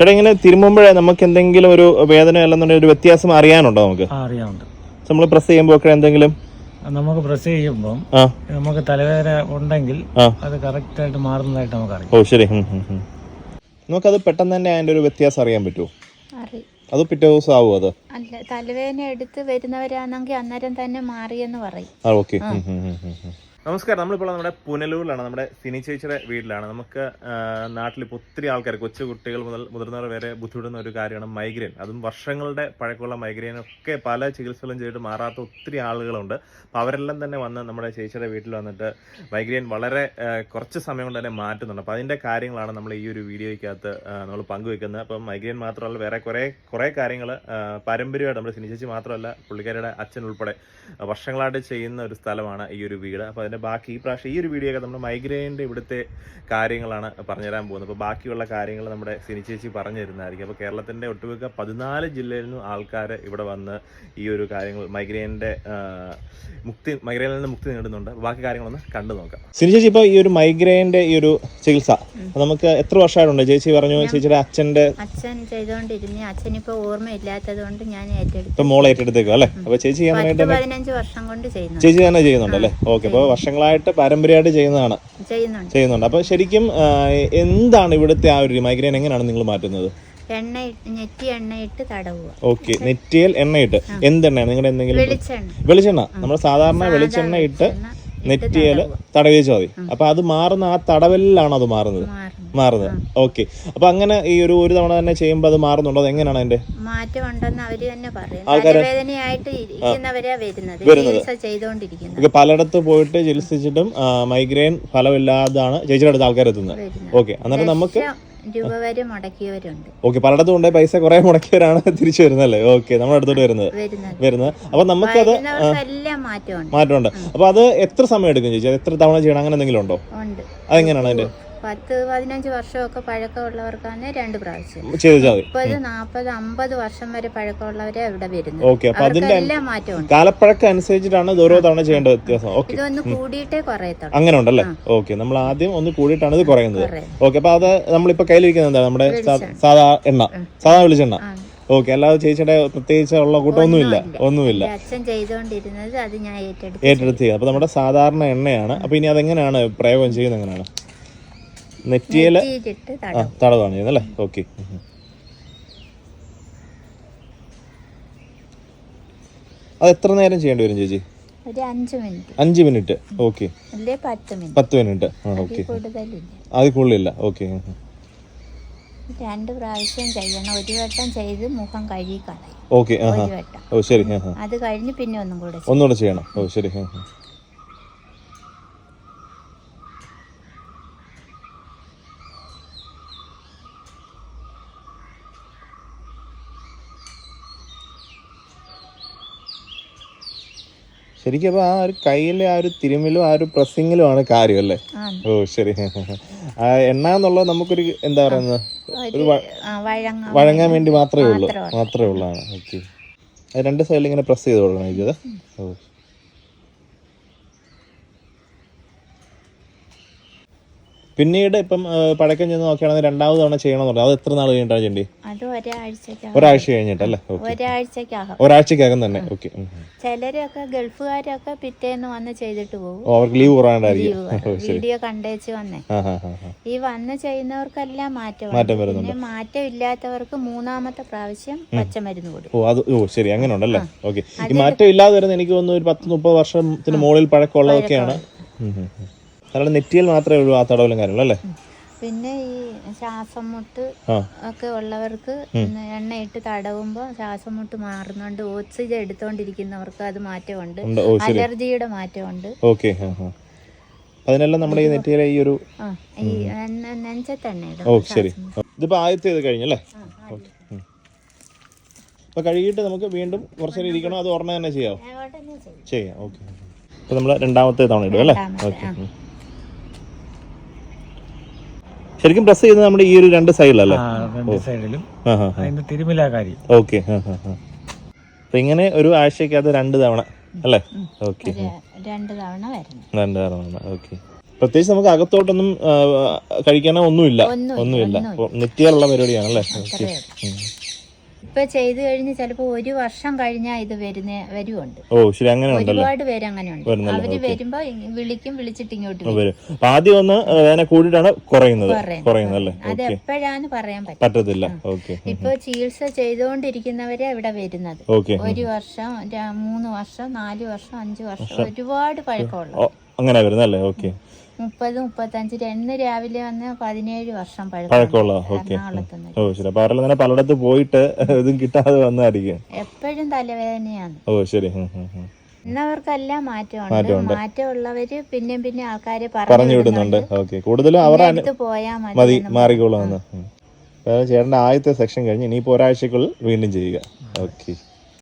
ചേട്ടാ ഇങ്ങനെ തിരുമ്പുമ്പോഴേ നമുക്ക് എന്തെങ്കിലും ഒരു വേദന അല്ലെന്നുണ്ടെങ്കിൽ ഒരു വ്യത്യാസം അറിയാനുണ്ടോ നമുക്ക്? ആ അറിയാമുണ്ട് നമ്മൾ പ്രസ് ചെയ്യുമ്പോൾ ഒക്കെ എന്തെങ്കിലും? നമുക്ക് പ്രസ് ചെയ്യുമ്പം നമുക്ക് തലവേദന ഉണ്ടെങ്കിൽ അത് കറക്റ്റ് ആയിട്ട് മാറുന്നതായിട്ട് നമുക്ക് അറിയാം ഓ ശരി. നമുക്കത് പെട്ടെന്ന് തന്നെ അതിന്റെ ഒരു വ്യത്യാസം അറിയാൻ പറ്റുമോ അത് പിറ്റേ ദിവസം ആവുമോ അത്? അല്ല തലവേദന എടുത്ത് വരുന്നവരാണെങ്കിൽ അന്നേരം തന്നെ മാറിയെന്ന് പറയും. ആ ഓക്കെ. നമസ്കാരം. നമ്മളിപ്പോൾ നമ്മുടെ പുനലൂരിലാണ്. നമ്മുടെ സിനി ചേച്ചിയുടെ വീട്ടിലാണ്. നമുക്ക് നാട്ടിൽ ഇപ്പോൾ ഒത്തിരി ആൾക്കാർ കൊച്ചു കുട്ടികൾ മുതൽ മുതിർന്നവർ വരെ ബുദ്ധിമുട്ടുന്ന ഒരു കാര്യമാണ് മൈഗ്രെയിൻ. അതും വർഷങ്ങളുടെ പഴക്കമുള്ള മൈഗ്രെയിൻ ഒക്കെ പല ചികിത്സകളും ചെയ്തിട്ട് മാറാത്ത ഒത്തിരി ആളുകളുണ്ട്. അപ്പോൾ അവരെല്ലാം തന്നെ വന്ന് നമ്മുടെ ചേച്ചിയുടെ വീട്ടിൽ വന്നിട്ട് മൈഗ്രെയിൻ വളരെ കുറച്ച് സമയം കൊണ്ട് തന്നെ മാറ്റുന്നുണ്ട്. അപ്പോൾ അതിന്റെ കാര്യങ്ങളാണ് നമ്മൾ ഈ ഒരു വീഡിയോയ്ക്കകത്ത് നമ്മൾ പങ്കുവെക്കുന്നത്. അപ്പം മൈഗ്രെയിൻ മാത്രമല്ല വേറെ കുറേ കുറേ കാര്യങ്ങൾ പാരമ്പര്യമായിട്ട് നമ്മുടെ സിനി ചേച്ചി മാത്രമല്ല പുള്ളിക്കാരിയുടെ അച്ഛൻ ഉൾപ്പെടെ വർഷങ്ങളായിട്ട് ചെയ്യുന്ന ഒരു സ്ഥലമാണ് ഈ ഒരു വീട്. അപ്പോൾ അതിന്റെ ബാക്കി ഈ പ്രാവശ്യം ഈ ഒരു വീഡിയോ ഒക്കെ നമ്മുടെ മൈഗ്രെയിന്റെ ഇവിടുത്തെ കാര്യങ്ങളാണ് പറഞ്ഞുതരാൻ പോകുന്നത്. അപ്പോൾ ബാക്കിയുള്ള കാര്യങ്ങൾ നമ്മുടെ സിനി ചേച്ചി പറഞ്ഞു തരുന്നതായിരിക്കും അപ്പോൾ കേരളത്തിന്റെ ഒട്ടുമിക്ക പതിനാല് ജില്ലയിൽ നിന്നും ആൾക്കാർ ഇവിടെ വന്ന് ഈ ഒരു കാര്യങ്ങൾ മൈഗ്രെയിന്റെ മുക്തി മൈഗ്രെയിനിൽ നിന്ന് മുക്തി നേടുന്നുണ്ട്. ബാക്കി കാര്യങ്ങളൊന്ന് കണ്ടു നോക്കാം. സിനി ചേച്ചി ഇപ്പോൾ ഈ ഒരു മൈഗ്രെയിന്റെ ഈ ഒരു ചികിത്സ നമുക്ക് എത്ര വർഷമായിട്ടുണ്ട്? ചേച്ചി പറഞ്ഞു ചേച്ചിയുടെ അച്ഛന്റെ അച്ഛൻ ചെയ്തുകൊണ്ടിരുന്ന അച്ഛനിപ്പോൾ ഓർമ്മയില്ലാത്തത് കൊണ്ട് ഞാൻ ഏറ്റെടുത്തു. ഇപ്പോൾ മോൾ ഏറ്റെടുത്തേക്കും അല്ലേ? അപ്പോൾ ചേച്ചി പതിനഞ്ച് വർഷം കൊണ്ട് ചെയ്യുന്നു ചേച്ചി തന്നെ ചെയ്യുന്നുണ്ട് അല്ലേ ഓക്കെ അപ്പോൾ വർഷങ്ങളായിട്ട് പാരമ്പര്യമായിട്ട് ചെയ്യുന്നതാണ്. ചെയ്യുന്നുണ്ട്. അപ്പൊ ശരിക്കും എന്താണ് ഇവിടുത്തെ ആ ഒരു മൈഗ്രെയിൻ എങ്ങനെയാണ് നിങ്ങൾ മാറ്റുന്നത്? എണ്ണ നെറ്റി എണ്ണയിട്ട് തടവുക. ഓക്കെ. നെറ്റിയിൽ എണ്ണയിട്ട് എന്തെണ്ണയാണ്? നിങ്ങളുടെ എന്തെങ്കിലും വെളിച്ചെണ്ണ. നമ്മൾ സാധാരണ വെളിച്ചെണ്ണ ഇട്ട് നെറ്റിയിൽ തടവിച്ചാൽ മതി. അപ്പൊ അത് മാറുന്ന ആ തടവലിലാണ് അത് മാറുന്നത്? മാറുന്നു മാറുന്നത്. ഓക്കെ. അപ്പൊ അങ്ങനെ ഈ ഒരു ഒരു തവണ തന്നെ ചെയ്യുമ്പോൾ അത് മാറുന്നുണ്ടോ? അത് എങ്ങനെയാണ് അതിന്റെ? മാറ്റമുണ്ടെന്ന് അവർ തന്നെ പറയും. തലവേദനയായിട്ട് ഇരിക്കുന്നവരാ വരുന്നത്. ചികിത്സ ചെയ്തുകൊണ്ടിരിക്കുന്നത്. ഒക്കെ പലയിടത്ത് പോയിട്ട് ചികിത്സിച്ചിട്ടും മൈഗ്രെയിൻ ഫലമില്ലാതാണ് ചേച്ചിയുടെ അടുത്ത് ആൾക്കാർ എത്തുന്നത് ഓക്കെ അന്നേരം നമുക്ക് രൂപ വരെ മുടക്കിയവരുണ്ട്. ഓക്കെ പലയിടത്തും ഉണ്ട് പൈസ കുറെ മുടക്കിയവരാണ് തിരിച്ചു വരുന്നല്ലേ ഓക്കെ നമ്മുടെ അടുത്തോട്ട് വരുന്നത്. വരുന്നത്. അപ്പൊ നമുക്കത് മാറ്റമുണ്ട്. അപ്പൊ അത് എത്ര സമയം എടുക്കും ചേച്ചി? എത്ര തവണ ചെയ്യണം? അങ്ങനെ എന്തെങ്കിലും ഉണ്ടോ? ഉണ്ട്. അതെങ്ങനെയാണ് അതിന്റെ? പത്ത് പതിനഞ്ച് വർഷമൊക്കെ പഴക്കമുള്ളവർക്കാണ് രണ്ട് പ്രാവശ്യം. മുപ്പത് നാൽപ്പത് അമ്പത് വർഷം വരെ പഴക്കമുള്ളവരെ ഇവിടെ വരുന്നത്. കാലപ്പഴക്കം അനുസരിച്ചിട്ടാണ് ഓരോ തവണ ചെയ്യേണ്ട വ്യത്യാസം. ഇതൊന്ന് കൂടിയിട്ടേ കുറയത്തുള്ളൂ. അങ്ങനെ ഉണ്ടല്ലേ ഓക്കെ നമ്മൾ ആദ്യം ഒന്ന് കൂടിയിട്ടാണ് ഇത് കുറയുന്നത്. കുറയും. ഓക്കെ അപ്പൊ അത് നമ്മളിപ്പോ കയ്യിലിരിക്കുന്നത് എന്താ നമ്മുടെ സാധാ എണ്ണ. സാധാ വെളിച്ചെണ്ണ. ഓക്കെ അല്ലാതെ ചേച്ചിയുടെ പ്രത്യേകിച്ച് ഉള്ള കൂട്ടമൊന്നുമില്ല ഒന്നുമില്ല. ഒന്നുമില്ല. അച്ഛൻ ചെയ്തുകൊണ്ടിരുന്നത് അത് ഞാൻ ഏറ്റെടുത്തു. ഏറ്റെടുത്ത് അപ്പൊ നമ്മുടെ സാധാരണ എണ്ണയാണ്. അപ്പൊ ഇനി അതെങ്ങനെയാണ് പ്രയോഗം ചെയ്യുന്നത്? എങ്ങനെയാണ്? നെറ്റിയിൽ ആ തടവും. തടവാണ് ചെയ്യുന്നത് അല്ലേ ഓക്കെ അത് എത്ര നേരം ചെയ്യേണ്ടി വരും ചേച്ചി? ഒരു അഞ്ച് മിനിറ്റ്. ഓക്കെ. പത്ത് മിനിറ്റ്? ആ ഓക്കെ. അതിൽ കൂടുതലില്ല. ഓക്കെ. രണ്ട് പ്രാവശ്യം ചെയ്യണം. ഒരു വട്ടം ചെയ്ത് മുഖം കഴുകി കളയും. ഓക്കെ. ഓ ശരി. അത് കഴിഞ്ഞ് പിന്നെ ഒന്നും കൂടെ. ഒന്നുകൂടെ ചെയ്യണം. ഓ ശരി. ശരിക്കും അപ്പൊ ആ ഒരു കയ്യിലെ ആ ഒരു തിരുമിലും ആ ഒരു പ്രസ്സിങ്ങിലും ആണ് കാര്യം അല്ലേ ഓ ശരി. ആ എണ്ണ എന്നുള്ളത് നമുക്കൊരു എന്താ പറയുന്നത്? ഒരു വഴങ്ങാൻ വേണ്ടി മാത്രമേ ഉള്ളൂ. മാത്രമേ ഉള്ളൂ. ആണ്. ഓക്കെ രണ്ട് സൈഡിൽ ഇങ്ങനെ പ്രസ് ചെയ്ത് കൊടുക്കണം ഇത് ഓ പിന്നീട് ഇപ്പം പഴക്കം ചെന്ന് നോക്കുകയാണെങ്കിൽ രണ്ടാമത് തവണ ചെയ്യണമെന്നുണ്ട് അത് എത്ര നാൾ കഴിഞ്ഞിട്ടാണ് ചെയ്യേണ്ടി? അത് ഒരാഴ്ചക്കകം ഒരാഴ്ച കഴിഞ്ഞിട്ടല്ലേ? ഒരാഴ്ചക്കകം ഒരാഴ്ചക്കകം തന്നെ. ഓക്കെ. ചിലരൊക്കെ ഗൾഫുകാരൊക്കെ പിറ്റേന്ന് വന്ന് ചെയ്തിട്ട് പോകും. അവർക്ക് ലീവ് കുറയാണ്ടായിരിക്കും വീഡിയോ കണ്ടേച്ച് വന്നേ. ഈ വന്ന് ചെയ്യുന്നവർക്കെല്ലാം മാറ്റം മാറ്റം വരുന്നുണ്ട്. മാറ്റം ഇല്ലാത്തവർക്ക് മൂന്നാമത്തെ പ്രാവശ്യം പച്ചമരുന്ന് കൊടുക്കും. ഓ അത് ഓ ശരി. അങ്ങനെ ഉണ്ടല്ലേ ഓക്കെ. ഈ മാറ്റം ഇല്ലാതെ വരുന്ന എനിക്ക് തോന്നുന്നു ഒരു പത്ത് മുപ്പത് വർഷത്തിന് മുകളിൽ പഴക്കമുള്ളതൊക്കെയാണ്. ഉം. നെറ്റിയിൽ മാത്രമേ ഉള്ളൂ ആ തടവലും കാര്യങ്ങളും അല്ലേ? പിന്നെ ഈ ശ്വാസം മുട്ട് ഒക്കെ ഉള്ളവർക്ക് എണ്ണയിട്ട് തടവുമ്പോൾ ശ്വാസം മുട്ട് മാറുന്നുണ്ട്. ഓക്സിജൻ എടുത്തോണ്ടിരിക്കുന്നവർക്ക് അത് മാറ്റമുണ്ട്. അലർജിയുടെ മാറ്റമുണ്ട്. ഓക്കെ അതിനെല്ലാം നമ്മുടെ ഈ നെറ്റിയിലെ ഈ ഒരു ഓ ശരി. ഇതിപ്പോ ആദ്യത്തെ ഇത് കഴിഞ്ഞല്ലേ അപ്പൊ കഴുകിയിട്ട് നമുക്ക് വീണ്ടും കുറച്ച് നേരം ഇരിക്കണോ? അത് ഉടനെ തന്നെ ചെയ്യാം. ചെയ്യും. ഓക്കെ അപ്പൊ നമ്മൾ രണ്ടാമത്തെ തവണ ഇടും അല്ലേ? ഓക്കെ. ശരിക്കും പ്രസ് ചെയ്യുന്നത് നമ്മുടെ ഈ ഒരു രണ്ട് സൈഡിലല്ലേ രണ്ട് സൈഡിലും അതിന്റെ ഓക്കെ അപ്പൊ ഇങ്ങനെ ഒരു ആഴ്ചക്കകത്ത് രണ്ട് തവണ അല്ലേ? ഓക്കെ. രണ്ട് തവണ വരണം. രണ്ട് തവണ ഓക്കെ. പ്രത്യേകിച്ച് നമുക്ക് അകത്തോട്ടൊന്നും കഴിക്കാനോ ഒന്നുമില്ല. ഒന്നുമില്ല, ഒന്നുമില്ല. പരിപാടിയാണ് അല്ലേ? നിത്യമുള്ള ഉള്ളൂ. ഇപ്പൊ ചെയ്തു കഴിഞ്ഞ് ചിലപ്പോ ഒരു വർഷം കഴിഞ്ഞാ ഇത് വരുന്ന വരുവുണ്ട്. ഓ ശരി അങ്ങനെ ഒരുപാട് പേര് അങ്ങനെ ഉണ്ട്. അവർ വരുമ്പോ വിളിക്കും വിളിച്ചിട്ട് ഇങ്ങോട്ട് വരും. ആദ്യം ഒന്ന് വേന കൂടിയിട്ടാണ് കുറയുന്നത്. അത് എപ്പോഴാന്ന് പറയാൻ പറ്റും പറ്റത്തില്ല. ഇപ്പൊ ചികിത്സ ചെയ്തുകൊണ്ടിരിക്കുന്നവരെ ഇവിടെ വരുന്നത്. ഒരു വർഷം മൂന്ന് വർഷം നാല് വർഷം അഞ്ചു വർഷം ഒരുപാട് പഴക്കമുള്ള അങ്ങനെ വരുന്നല്ലേ? ഓക്കെ. മുപ്പത് മുപ്പത്തഞ്ച് എന്ന് രാവിലെ വന്ന് പതിനേഴ് വർഷം പഴക്കം പഴക്കമുള്ള ഓക്കെ ഓ ശരി. അപ്പൊ അവരെല്ലാം തന്നെ പലയിടത്ത് പോയിട്ട് ഇതും കിട്ടാതെ വന്നായിരിക്കും. എപ്പോഴും തലവേദനയാണ്. ഓ ശരി. എന്നവർക്കെല്ലാം മാറ്റമുണ്ട്. മാറ്റമുള്ളവര് പിന്നെയും പിന്നെ ആൾക്കാരെ പറഞ്ഞു വിടുന്നുണ്ട്. ഓക്കെ. കൂടുതലും അവർ അടുത്ത് മതി മാറിക്കോളാം ചേട്ടന്റെ ആദ്യത്തെ സെക്ഷൻ കഴിഞ്ഞ് ഇനിയിപ്പോ ഒരാഴ്ചക്കുള്ളിൽ വീണ്ടും ചെയ്യുക. ഓക്കെ.